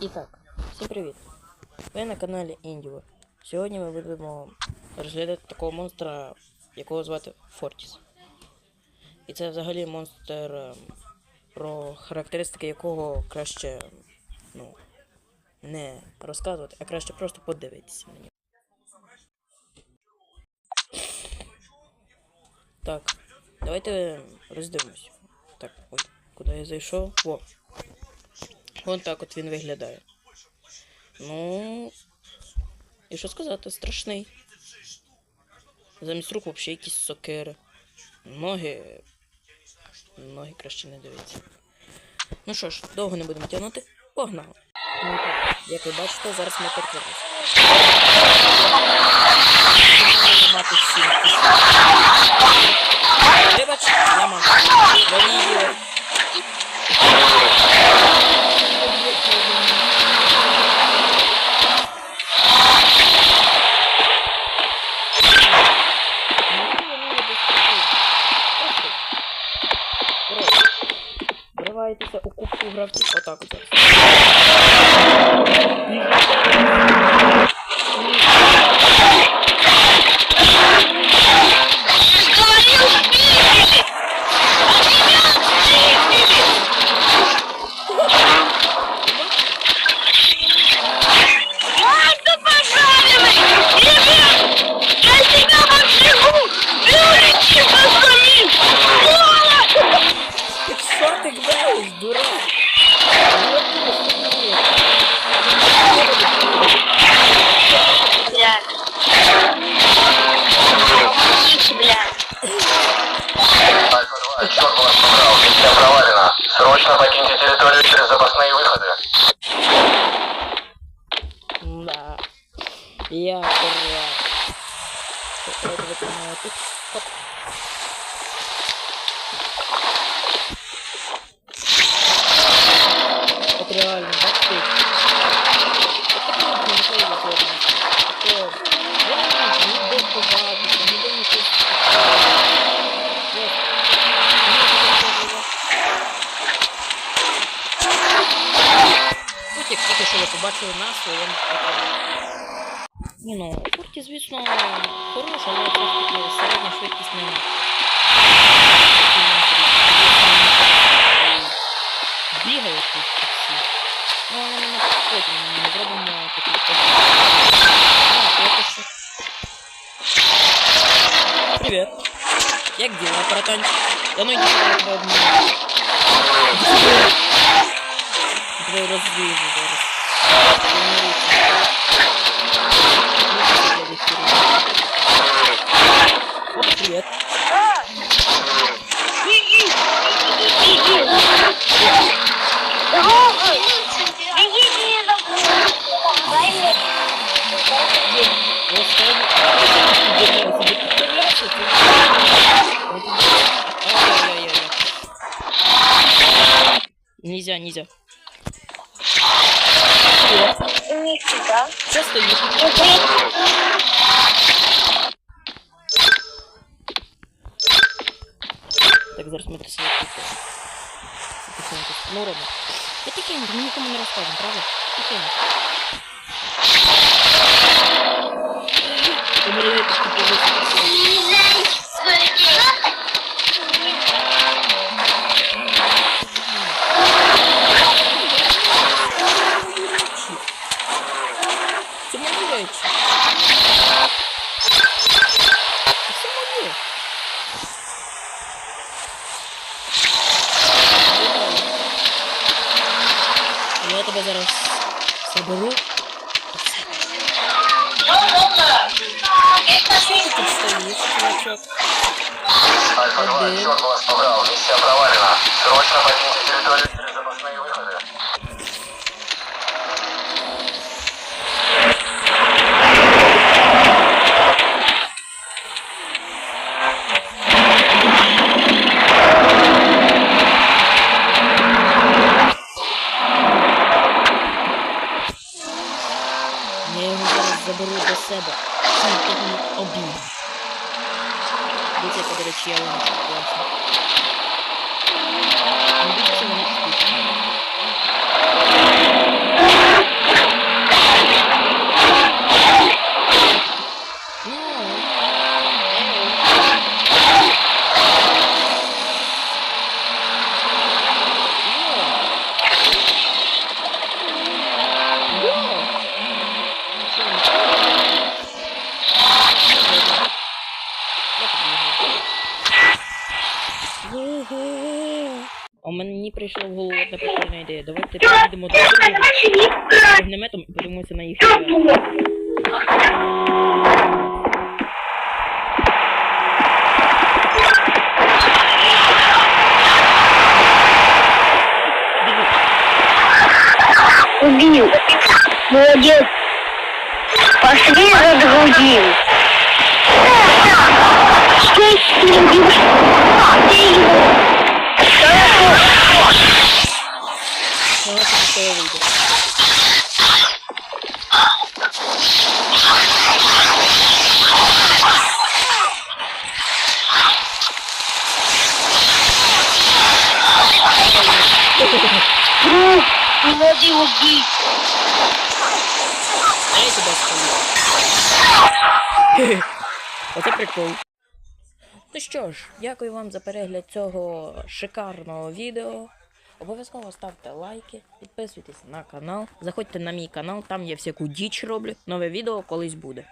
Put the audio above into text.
І так, всім привіт! Ви на каналі Індіго. Сьогодні ми будемо розглядати такого монстра, якого звати Фортіс. І це взагалі монстр, ем, про характеристики якого краще ну, не розказувати, а краще просто подивитися на нього. Так, давайте роздивимось. Так, ой, куди я зайшов? Во. Вон так от він виглядає. Ну. І що сказати, страшний. Замість рук взагалі якісь сокири. Ноги. Ноги краще не дивіться. Ну що ж, довго не будемо тягнути. Погнали. Ну так, як ви бачите, зараз ми перетворимося. です。не дай нічого. Ось. Тут як тільки що ви побачили на своєму екрані. Ні, ну, Курті, звісно, хороша, але все ж таки середня швидкість не Бігають тут всі. Ну, але ми потім не зробимо такі А, это що? Привет. Як діла, братанчик? Да ну иди сюда, я тебе обніму. Тебе розвижу зараз. Ай-яй-яй-яй. Нельзя, нельзя. Нифига! Что стоишь? Так, зараз ми це себе купимо. Ладно. Я тихенько, ми нікому не розкажемо, правда? Тихенько. Умерли, зараз заберу. Що тут стоїш, чувачок? Альфа-2, Один. миссия провалена. Срочно покиньте территорию заберу до себе. Сам обійм. Дивіться, яка, до речі, я вона класна. У а мені прийшла в голову одна прикольна ідея. Давайте підемо до з огнеметом і подивимося на їх. Убил. Молодец. Пошли разгрузил. esquecido. Meu Deus, Gui. Eita, Bastão. Você precou. Ну що ж, дякую вам за перегляд цього шикарного відео. Обов'язково ставте лайки, підписуйтесь на канал, заходьте на мій канал, там я всяку діч роблю. Нове відео колись буде.